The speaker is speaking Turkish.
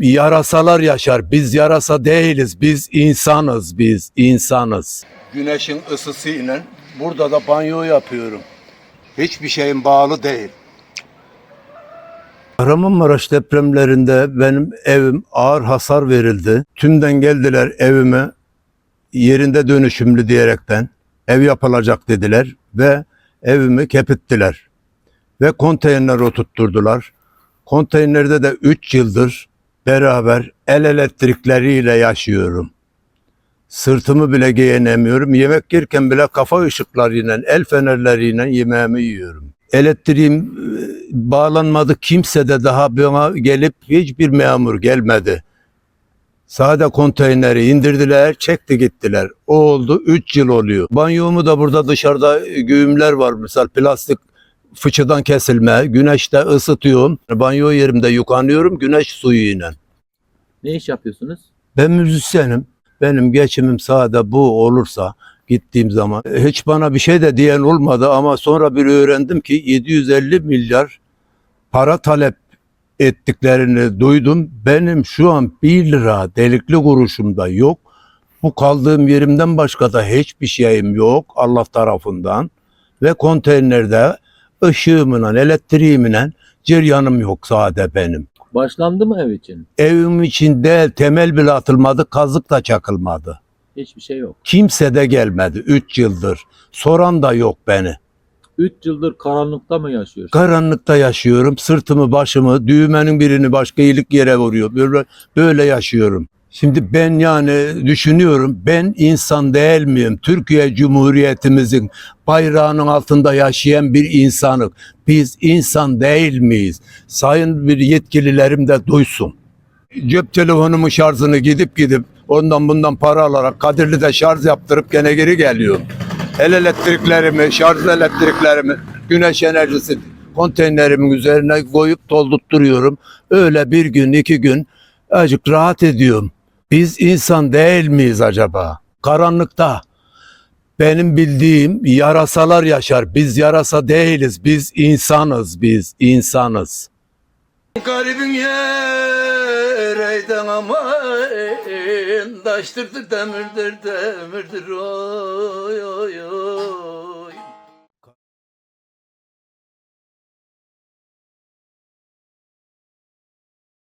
Yarasalar yaşar. Biz yarasa değiliz. Biz insanız. Biz insanız. Güneşin ısısıyla burada da banyo yapıyorum. Hiçbir şeyin bağlı değil. Kahramanmaraş depremlerinde benim evim ağır hasar verildi. Tümden geldiler evime yerinde dönüşümlü diyerekten ev yapılacak dediler ve evimi kepittiler. Ve konteyner oturtturdular. Konteynerde de 3 yıldır beraber el elektrikleriyle yaşıyorum. Sırtımı bile giyinemiyorum. Yemek yerken bile kafa ışıklarıyla, el fenerleriyle yemeğimi yiyorum. Elektriğim e, bağlanmadı. Kimse de daha bana gelip hiçbir memur gelmedi. Sade konteyneri indirdiler, çekti gittiler. O oldu 3 yıl oluyor. Banyomu da burada dışarıda güğümler var. Misal plastik fıçıdan kesilme. Güneşte ısıtıyorum. Banyo yerimde yıkanıyorum güneş suyuyla. Ne iş yapıyorsunuz? Ben müzisyenim. Benim geçimim sade bu olursa gittiğim zaman hiç bana bir şey de diyen olmadı ama sonra bir öğrendim ki 750 milyar para talep ettiklerini duydum. Benim şu an 1 lira delikli kuruşumda yok. Bu kaldığım yerimden başka da hiçbir şeyim yok Allah tarafından. Ve konteynerde ışığımla, elektriğimle ceryanım yok sade benim. Başlandı mı ev için? Evim için değil temel bile atılmadı, kazık da çakılmadı. Hiçbir şey yok. Kimse de gelmedi 3 yıldır. Soran da yok beni. 3 yıldır karanlıkta mı yaşıyorsun? Karanlıkta yaşıyorum. Sırtımı, başımı, düğmenin birini başka iyilik yere vuruyor. Böyle, böyle yaşıyorum. Şimdi ben yani düşünüyorum ben insan değil miyim? Türkiye Cumhuriyetimizin bayrağının altında yaşayan bir insanık. Biz insan değil miyiz? Sayın bir yetkililerim de duysun. Cep telefonumun şarjını gidip gidip ondan bundan para alarak Kadirli'de şarj yaptırıp gene geri geliyorum. El elektriklerimi, şarj elektriklerimi, güneş enerjisi konteynerimin üzerine koyup doldurtturuyorum. Öyle bir gün iki gün azıcık rahat ediyorum. Biz insan değil miyiz acaba? Karanlıkta benim bildiğim yarasalar yaşar. Biz yarasa değiliz. Biz insanız. Biz insanız. Garibin yereyden aman Taştırdır demirdir demirdir oy oy oy